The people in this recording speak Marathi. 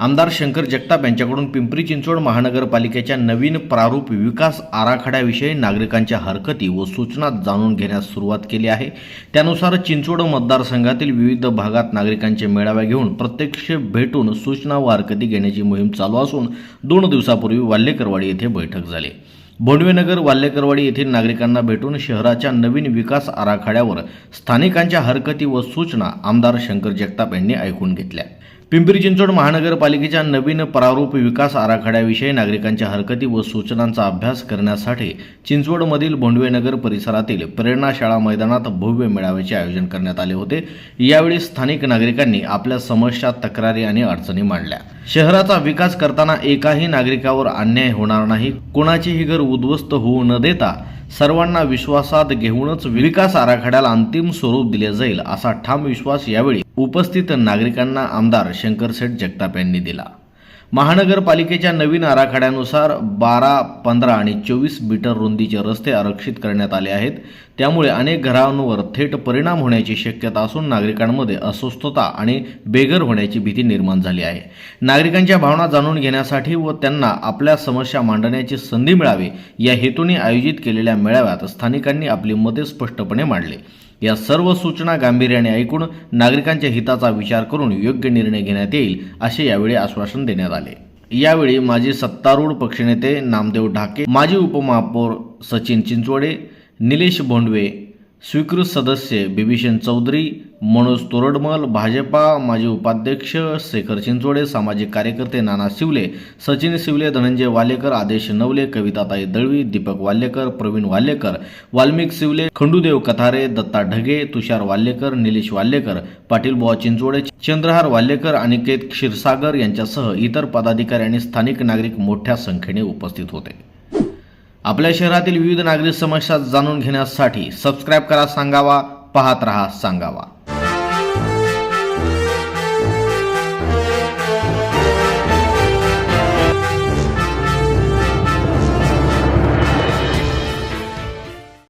आमदार शंकर जगताप यांच्याकडून पिंपरी चिंचवड महानगरपालिकेच्या नवीन प्रारूप विकास आराखड्याविषयी नागरिकांच्या हरकती व सूचना जाणून घेण्यास सुरुवात केली आहे. त्यानुसार चिंचवड मतदारसंघातील विविध भागात नागरिकांचे मेळावे घेऊन प्रत्यक्ष भेटून सूचना व हरकती घेण्याची मोहीम चालू असून दोन दिवसापूर्वी वाल्हेकरवाडी येथे बैठक झाली. भोंडवेनगर वाल्हेकरवाडी येथील नागरिकांना भेटून शहराच्या नवीन विकास आराखड्यावर स्थानिकांच्या हरकती व सूचना आमदार शंकर जगताप यांनी ऐकून घेतल्या. पिंपरी चिंचवड महानगरपालिकेच्या नवीन प्रारूप विकास आराखड्याविषयी नागरिकांच्या हरकती व सूचनांचा अभ्यास करण्यासाठी चिंचवडमधील भोंडवेनगर परिसरातील प्रेरणा शाळा मैदानात भव्य मेळाव्याचे आयोजन करण्यात आले होते. यावेळी स्थानिक नागरिकांनी आपल्या समस्या तक्रारी आणि अडचणी मांडल्या. शहराचा विकास करताना एकाही नागरिकावर अन्याय होणार नाही. कोणाचेही घर उद्ध्वस्त होऊ न देता सर्वांना विश्वासात घेऊनच विकास आराखड्याला अंतिम स्वरूप दिले जाईल असा ठाम विश्वास यावेळी उपस्थित नागरिकांना आमदार शंकरसेठ जगताप यांनी दिला. महानगरपालिकेच्या नवीन आराखड्यानुसार बारा पंधरा आणि चोवीस मीटर रुंदीचे रस्ते आरक्षित करण्यात आले आहेत. त्यामुळे अनेक घरांवर थेट परिणाम होण्याची शक्यता असून नागरिकांमध्ये अस्वस्थता आणि बेघर होण्याची भीती निर्माण झाली आहे. नागरिकांच्या भावना जाणून घेण्यासाठी व त्यांना आपल्या समस्या मांडण्याची संधी मिळावी या हेतूने आयोजित केलेल्या मेळाव्यात स्थानिकांनी आपली मते स्पष्टपणे मांडली. या सर्व सूचना गांभीर्याने ऐकून नागरिकांच्या हिताचा विचार करून योग्य निर्णय घेण्यात येईल असे यावेळी आश्वासन देण्यात आले. यावेळी माजी सत्तारूढ पक्षनेते नामदेव ढाके माजी उपमहापौर सचिन चिंचवडे निलेश भोंडवे स्वीकृत सदस्य बिभीषण चौधरी मनोज तोरडमल भाजपा माजी उपाध्यक्ष शेखर चिंचोडे सामाजिक कार्यकर्ते नाना शिवले सचिन शिवले धनंजय वालेकर आदेश नवले कविताताई दळवी दीपक वाल्हेकर प्रवीण वाल्लेकर वाल्मिक शिवले खंडूदेव कथारे दत्ता ढगे तुषार वाल्लेकर निलेश वाल्हेकर पाटील बुवा चिंचोडे चंद्रहार वाल्हेकर अनिकेत क्षीरसागर यांच्यासह इतर पदाधिकारी आणि स्थानिक नागरिक मोठ्या संख्येने उपस्थित होते. आपल्या शहरातील विविध नागरिक समस्या जाणून घेण्यासाठी सबस्क्राईब करा सांगावा पाहत रहा सांगावा.